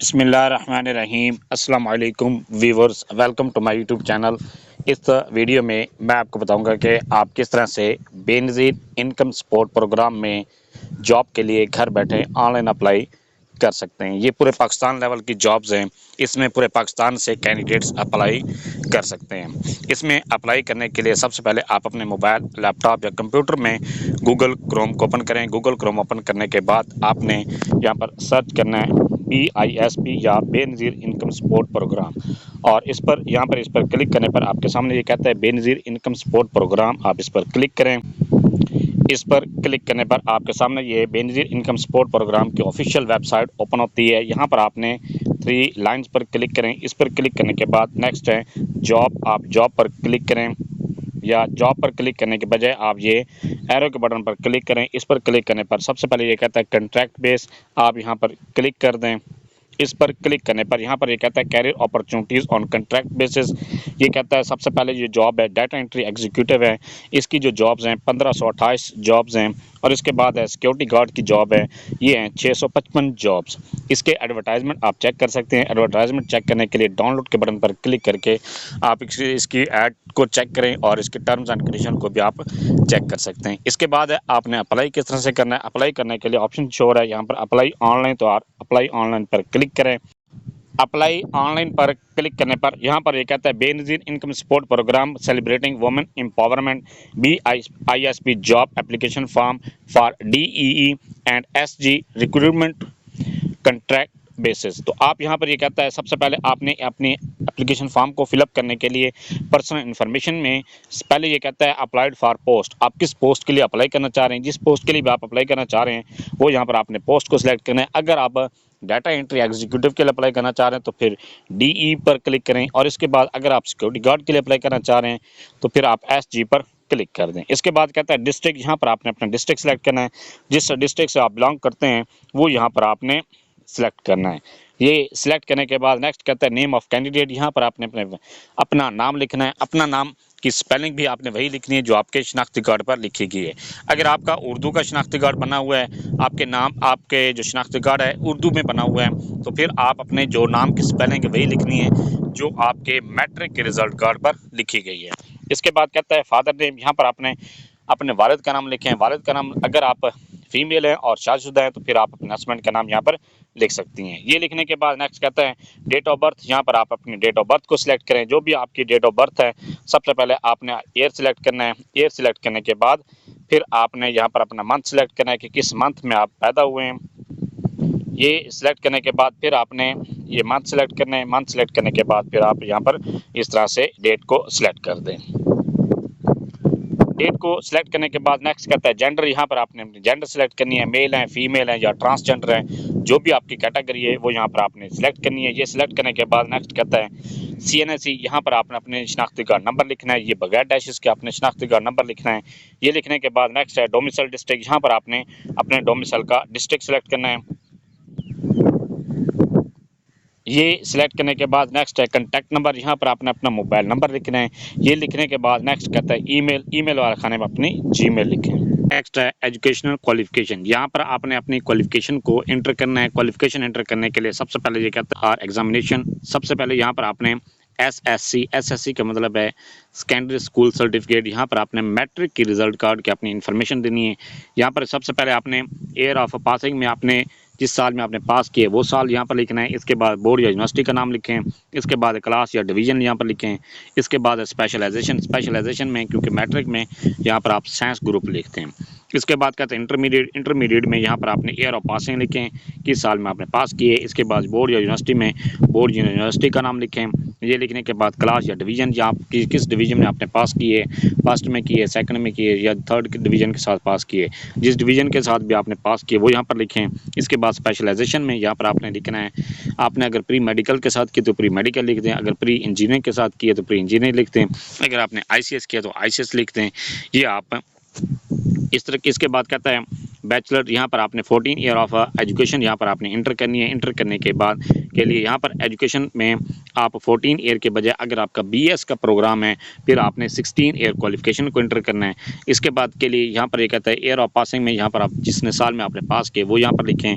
बसमीम अल्लाम viewers welcome to my YouTube channel. इस video में मैं आपको बताऊँगा कि आप किस तरह से बेनज़ीर इनकम सपोर्ट प्रोग्राम में जॉब के लिए घर बैठे ऑनलाइन अप्लाई कर सकते हैं। ये पूरे पाकिस्तान लेवल की जॉब्स हैं। इसमें पूरे पाकिस्तान से कैंडिडेट्स अप्लाई कर सकते हैं। इसमें अप्लाई करने के लिए सबसे पहले आप अपने मोबाइल, लैपटॉप या कंप्यूटर में गूगल क्रोम को ओपन करें। गूगल क्रोम ओपन करने के बाद आपने यहाँ पर सर्च करना है पी आई एस पी या बेनज़ीर इनकम सपोर्ट प्रोग्राम और इस पर, यहाँ पर इस पर क्लिक करने पर आपके सामने ये कहता है बेनज़ीर इनकम सपोर्ट प्रोग्राम आप इस पर क्लिक करें। इस पर क्लिक करने पर आपके सामने ये बेनजीर इनकम सपोर्ट प्रोग्राम की ऑफिशियल वेबसाइट ओपन होती है। यहाँ पर आपने थ्री लाइंस पर क्लिक करें। इस पर क्लिक करने के बाद नेक्स्ट है जॉब आप जॉब पर क्लिक करें। या जॉब पर क्लिक करने के बजाय आप ये एरो के बटन पर क्लिक करें। इस पर क्लिक करने पर सबसे पहले ये कहता है कंट्रैक्ट बेस आप यहाँ पर क्लिक कर दें। इस पर क्लिक करने पर यहाँ पर ये कहता है career opportunities on contract basis ये कहता है सबसे पहले ये जॉब है डाटा एंट्री एग्जीक्यूटिव है। इसकी जो जॉब्स हैं, पंद्रह सौ अट्ठाईस जॉब्स हैं। और इसके बाद है सिक्योरिटी गार्ड की जॉब है। ये हैं छः सौ पचपन जॉब्स इसके एडवर्टाइजमेंट आप चेक कर सकते हैं। एडवर्टाइजमेंट चेक करने के लिए डाउनलोड के बटन पर क्लिक करके आप इसकी ऐड को चेक करें और इसके टर्म्स एंड कंडीशन को भी आप चेक कर सकते हैं। इसके बाद है, आपने अप्लाई किस तरह से करना है। अप्लाई करने के लिए ऑप्शन शोर है। यहाँ पर अप्लाई ऑनलाइन तो आप अप्लाई ऑनलाइन पर क्लिक करें। अप्लाई ऑनलाइन पर क्लिक करने पर यहाँ पर ये कहता है Benazir income support programme celebrating women empowerment B I S P job application form for D E and S G recruitment contract basis तो आप यहाँ पर ये कहता है, सबसे पहले आपने अपनी एप्लीकेशन फॉर्म को फिलअप करने के लिए पर्सनल इन्फॉर्मेशन में पहले ये कहता है अप्लाइड फॉर पोस्ट आप किस पोस्ट के लिए अप्लाई करना चाह रहे हैं? जिस पोस्ट के लिए भी आप अप्लाई करना चाह रहे हैं, वो यहाँ पर आपने पोस्ट को सिलेक्ट करना है। अगर आप डाटा एंट्री एग्जीक्यूटिव के लिए अप्लाई करना चाह रहे हैं तो फिर डी e पर क्लिक करें और इसके बाद अगर आप सिक्योरिटी गार्ड के लिए अप्लाई करना चाह रहे हैं तो फिर आप एसजी पर क्लिक कर दें। इसके बाद कहता है डिस्ट्रिक्ट यहाँ पर आपने अपना डिस्ट्रिक्ट सेलेक्ट करना है। जिस डिस्ट्रिक्ट से आप बिलोंग करते हैं, वो यहाँ पर आपने सेलेक्ट करना है। ये सिलेक्ट करने के बाद नेक्स्ट कहता है नेम ऑफ़ कैंडिडेट यहाँ पर आपने अपने अपना नाम लिखना है। अपना नाम की स्पेलिंग भी आपने वही लिखनी है जो आपके शनाख्ती कार्ड पर लिखी गई है। अगर आपका उर्दू का शनाख्ती कार्ड बना हुआ है, आपके नाम, आपके जो शनाख्ती कार्ड है, उर्दू में बना हुआ है तो फिर आप अपने जो नाम की स्पेलिंग वही लिखनी है जो आपके मैट्रिक के रिज़ल्ट कार्ड पर लिखी गई है। इसके बाद कहता है फादर नेम यहाँ पर आपने अपने वालद का नाम लिखे हैं। वालद का नाम अगर आप फीमेल हैं और शादीशुदा हैं तो फिर आप अपने हस्बैंड का नाम यहाँ पर लिख सकती हैं। ये लिखने के बाद नेक्स्ट कहते हैं डेट ऑफ़ बर्थ यहाँ पर आप अपनी डेट ऑफ़ बर्थ को सिलेक्ट करें। जो भी आपकी डेट ऑफ़ बर्थ है, सबसे पहले आपने ईयर सिलेक्ट करना है। ईयर सिलेक्ट करने के बाद फिर आपने यहाँ पर अपना मंथ सिलेक्ट करना है कि किस मंथ में आप पैदा हुए हैं। ये सिलेक्ट करने के बाद फिर आपने ये मंथ सेलेक्ट करना है। मंथ सेलेक्ट करने के बाद फिर आप यहाँ पर इस तरह से डेट को सिलेक्ट कर दें। डेट को सिलेक्ट करने के बाद नेक्स्ट करता है जेंडर यहाँ पर आपने जेंडर सेलेक्ट करनी है मेल है फीमेल है या ट्रांसजेंडर है, जो भी आपकी कैटेगरी है, वो यहाँ पर आपने सिलेक्ट करनी है। ये सिलेक्ट करने के बाद नेक्स्ट कहता है सी एन एस यहाँ पर आपने अपने शनाख्ती कार्ड नंबर लिखना है, ये बगैर डैशेस के अपने शनाख्ती कार्ड नंबर लिखना है। ये लिखने के बाद नेक्स्ट है डोमिसल डिस्ट्रिक्ट यहाँ पर आपने अपने डोमिसल का डिस्ट्रिक्ट सेलेक्ट करना है। ये सिलेक्ट करने के बाद नेक्स्ट है कंटेक्ट नंबर यहाँ पर आपने अपना मोबाइल नंबर लिखना है। ये लिखने के बाद नेक्स्ट कहता है ईमेल ईमेल वाला खाने में अपनी जीमेल लिखें। नेक्स्ट है एजुकेशनल क्वालिफिकेशन यहाँ पर आपने अपनी क्वालिफिकेशन को एंटर करना है। क्वालिफिकेशन एंटर करने के लिए सबसे पहले ये कहता है एग्जामिनेशन सबसे पहले यहाँ पर आपने S S C S S C का मतलब है सेकेंडरी स्कूल सर्टिफिकेट यहाँ पर आपने मैट्रिक की रिज़ल्ट कार्ड की अपनी इन्फॉर्मेशन देनी है। यहाँ पर सबसे पहले आपने एयर ऑफ़ पासिंग में आपने जिस साल में आपने पास किए, वो साल यहाँ पर लिखना है। इसके बाद बोर्ड या यूनिवर्सिटी का नाम लिखें। इसके बाद क्लास या डिवीज़न यहाँ पर लिखें। इसके बाद स्पेशलाइजेशन स्पेशलाइजेशन में, क्योंकि मैट्रिक में यहाँ पर आप साइंस ग्रुप लिखते हैं। इसके बाद कहते हैं इंटरमीडिएट इंटरमीडिएट में यहाँ पर आपने ईयर ऑफ़ पासिंग लिखें किस साल में आपने पास किए इसके बाद बोर्ड या यूनिवर्सिटी में बोर्ड यूनिवर्सिटी का नाम लिखें ये लिखने के बाद क्लास या डिवीज़न या आप कि, किस डिवीज़न में आपने पास किए फ़र्स्ट में किए सेकंड में किए या थर्ड डिवीज़न के साथ पास किए। जिस डिवीज़न के साथ भी आपने पास किए वो यहाँ पर लिखें इसके बाद स्पेशलाइजेशन में यहाँ पर आपने लिखना है। आपने अगर प्री मेडिकल के साथ किए तो प्री मेडिकल लिख दें अगर प्री इंजीनियरिंग के साथ किए तो प्री इंजीनियरिंग लिख दें। अगर आपने आईसीएस किया तो आई लिख दें। ये आप इस तरह की इसके बाद कहता है? बैचलर यहाँ पर आपने 14 ईयर ऑफ़ एजुकेशन यहाँ पर आपने इंटर करनी है इंटर करने के बाद के लिए यहाँ पर एजुकेशन में आप 14 ईयर के बजाय अगर आपका बीएस का प्रोग्राम है फिर आपने 16 ईयर क्वालिफिकेशन को इंटर करना है इसके बाद के लिए यहाँ पर ये कहता है ईयर ऑफ़ पासिंग में यहाँ पर आप जिसने साल में आपने पास किए वो यहाँ पर लिखें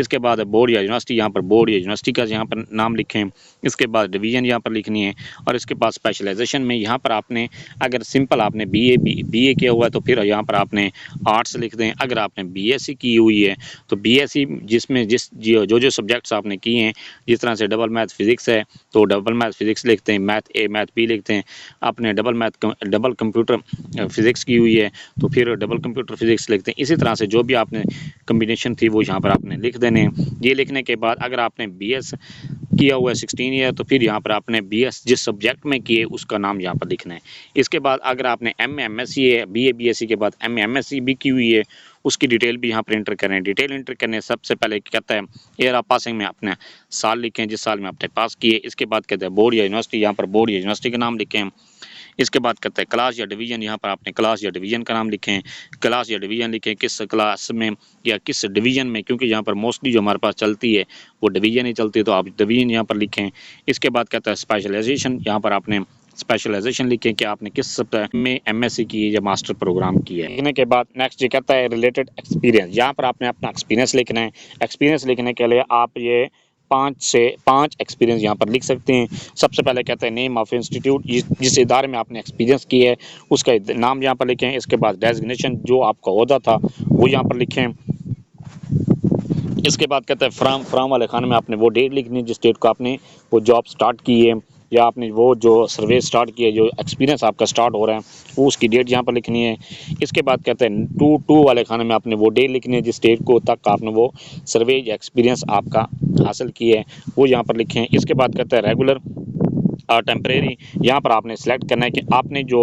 इसके बाद बोर्ड या यूनिवर्सिटी यहाँ पर बोर्ड या यूनिवर्सिटी का यहाँ पर नाम लिखें इसके बाद डिवीज़न यहाँ पर लिखनी है और इसके बाद स्पेशलाइजेशन में यहाँ पर आपने अगर सिंपल आपने बी ए बी ए किया हुआ है तो फिर यहाँ पर आपने आर्ट्स लिख दें अगर आपने बी एस सी की हुई है। तो बी एस सी जिसमें जिस जो जो सब्जेक्ट्स आपने किए हैं, जिस तरह से डबल मैथ फिज़िक्स है तो डबल मैथ फिज़िक्स लिखते हैं मैथ ए मैथ बी लिखते हैं। आपने double math double computer physics की हुई है तो फिर डबल कंप्यूटर फिज़िक्स लिखते हैं। इसी तरह से जो भी आपने कम्बिनेशन थी, वो यहाँ पर आपने लिख देने ये लिखने के बाद अगर आपने बी किया हुआ है सिक्सटीन ईयर तो फिर यहाँ पर आपने बी एस जिस सब्जेक्ट में किए, उसका नाम यहाँ पर लिखना है। इसके बाद अगर आपने एम एम एस सी है B A B S C के बाद एम एम एस सी भी की हुई है, उसकी डिटेल भी यहाँ पर इंटर करें डिटेल इंटर करने सबसे पहले कहता है एयर ऑफ़ पासिंग में अपने साल लिखें, जिस साल में आपने पास किए, इसके बाद कहते हैं बोर्ड या यूनिवर्सिटी यहाँ पर बोर्ड या यूनिवर्सिटी का नाम लिखें। इसके बाद कहते हैं क्लास या डिवीज़न यहाँ पर आपने क्लास या डिवीज़न का नाम लिखें क्लास या डिवीज़न लिखें किस क्लास में या किस डिवीज़न में, क्योंकि यहाँ पर मोस्टली जो हमारे पास चलती है, वो डिवीज़न ही चलती है तो आप डिवीज़न यहाँ पर लिखें। इसके बाद कहता है स्पेशलाइजेशन यहाँ पर आपने स्पेशलाइजेशन लिखें कि आपने किसमें एमएससी की है या मास्टर प्रोग्राम किया है। लिखने के बाद नेक्स्ट ये कहता है रिलेटेड एक्सपीरियंस यहाँ पर आपने अपना एक्सपीरियंस लिखना है। एक्सपीरियंस लिखने के लिए आप ये पाँच से पाँच एक्सपीरियंस यहाँ पर लिख सकते हैं। सबसे पहले कहते हैं नेम ऑफ़ इंस्टीट्यूट जिस इदारे में आपने एक्सपीरियंस किया है, उसका नाम यहाँ पर लिखें, इसके बाद डेजिग्नेशन जो आपका अहदा था, वो यहाँ पर लिखें। इसके बाद कहते हैं, फ्राम फ्राम वाले खाने में आपने वो डेट लिखनी है, जिस डेट को आपने वो जॉब स्टार्ट की है। या आपने वो जो सर्वे स्टार्ट किया, जो एक्सपीरियंस आपका स्टार्ट हो रहा है, वो उसकी डेट यहाँ पर लिखनी है। इसके बाद कहते हैं टू टू वाले खाने में आपने वो डेट लिखनी है, जिस डेट को तक आपने वो सर्वे या एक्सपीरियंस आपका हासिल किया है, वो यहाँ पर लिखें इसके बाद कहते हैं रेगुलर टेम्परेरी यहाँ पर आपने सेलेक्ट करना है कि आपने जो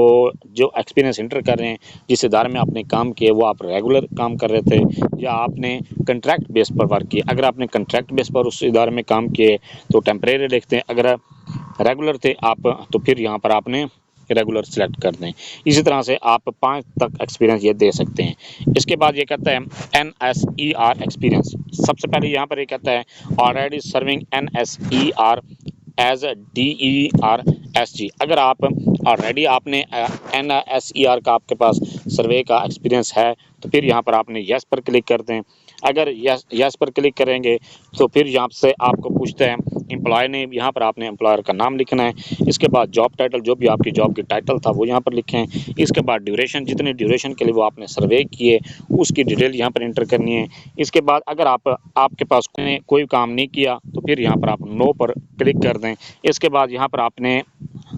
जो एक्सपीरियंस इंटर कर रहे हैं, जिस इदारे में आपने काम किया, वो आप रेगुलर काम कर रहे थे, या आपने कंट्रैक्ट बेस पर वर्क किया। अगर आपने कंट्रैक्ट बेस पर उस इदारे में काम किए तो टेम्परेरी लिखते हैं। अगर रेगुलर थे आप तो फिर यहाँ पर आपने रेगुलर सेलेक्ट कर दें। इसी तरह से आप पाँच तक एक्सपीरियंस ये दे सकते हैं। इसके बाद ये कहता है N S E R experience सबसे पहले यहाँ पर ये कहता है already serving N S E R age D E R S G अगर आप ऑलरेडी आपने एन एस ई आर का आपके पास सर्वे का एक्सपीरियंस है तो फिर यहाँ पर आपने यस पर क्लिक कर दें। अगर यस यस पर क्लिक करेंगे तो फिर यहाँ से आपको पूछते हैं एम्प्लॉय ने यहाँ पर आपने एम्प्लॉयर का नाम लिखना है। इसके बाद जॉब टाइटल जो भी आपकी जॉब की टाइटल था, वो यहाँ पर लिखें। इसके बाद ड्यूरेशन जितने ड्यूरेशन के लिए वो आपने सर्वे किए, उसकी डिटेल यहाँ पर इंटर करनी है। इसके बाद अगर आप, आपके पास कोई काम नहीं किया तो फिर यहाँ पर आप नो पर क्लिक कर दें। इसके बाद यहाँ पर आपने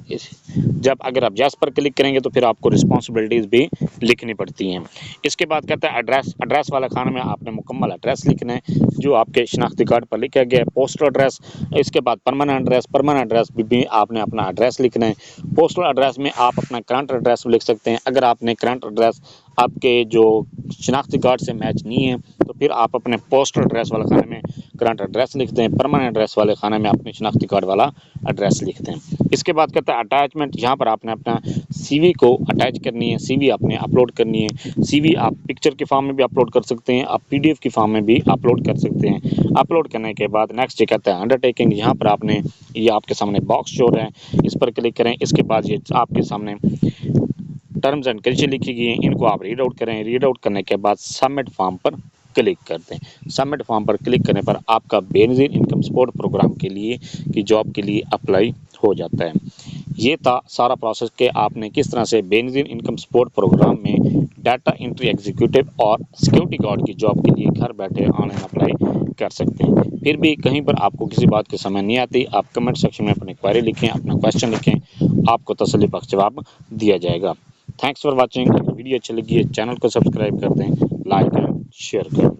जब अगर आप जैस पर क्लिक करेंगे तो फिर आपको रिस्पॉन्सिबिलिटीज़ भी लिखनी पड़ती हैं। इसके बाद कहता है एड्रेस एड्रेस वाला खाना में आपने मुकम्मल एड्रेस लिखना है जो आपके शनाख्ती कार्ड पर लिखा गया है। पोस्टल एड्रेस इसके बाद परमानेंट एड्रेस परमानेंट एड्रेस भी, आपने अपना एड्रेस लिखना है। पोस्टल एड्रेस में आप अपना करंट एड्रेस लिख सकते हैं। अगर आपने करंट एड्रेस आपके जो शनाख्ती कार्ड से मैच नहीं है तो फिर आप अपने पोस्टल एड्रेस वाले खाने में करंट एड्रेस लिखते हैं परमानेंट एड्रेस वाले खाने में अपने शनाख्ती कार्ड वाला एड्रेस लिखते हैं। इसके बाद कहते हैं अटैचमेंट यहाँ पर आपने अपना सीवी को अटैच करनी है सीवी आपने अपलोड करनी है। सीवी आप पिक्चर के फॉर्म में भी अपलोड कर सकते हैं, आप पीडीएफ की फॉर्म में भी अपलोड कर सकते हैं। अपलोड करने के बाद नेक्स्ट ये कहता है अंडरटेकिंग यहाँ पर आपने ये आपके सामने बॉक्स शो रहा है। इस पर क्लिक करें, इसके बाद ये आपके सामने टर्म्स एंड कंडीशन लिखी गई हैं, इनको आप रीड आउट करें। रीड आउट करने के बाद सबमिट फॉर्म पर क्लिक कर दें सबमिट फॉर्म पर क्लिक करने पर आपका बेनजीर इनकम सपोर्ट प्रोग्राम के लिए, की जॉब के लिए अप्लाई हो जाता है। ये था सारा प्रोसेस के, आपने किस तरह से बेनजीर इनकम सपोर्ट प्रोग्राम में डाटा इंट्री एग्जीक्यूटिव और सिक्योरिटी गार्ड की जॉब के लिए घर बैठे ऑनलाइन अप्लाई कर सकते हैं। फिर भी कहीं पर आपको किसी बात की समझ नहीं आती, आप कमेंट सेक्शन में अपनी क्वारी लिखें, अपना क्वेश्चन लिखें, आपको तसली बख्श जवाब दिया जाएगा। थैंक्स फॉर वॉचिंग वीडियो अच्छी लगी है चैनल को सब्सक्राइब कर दें लाइक एंड черт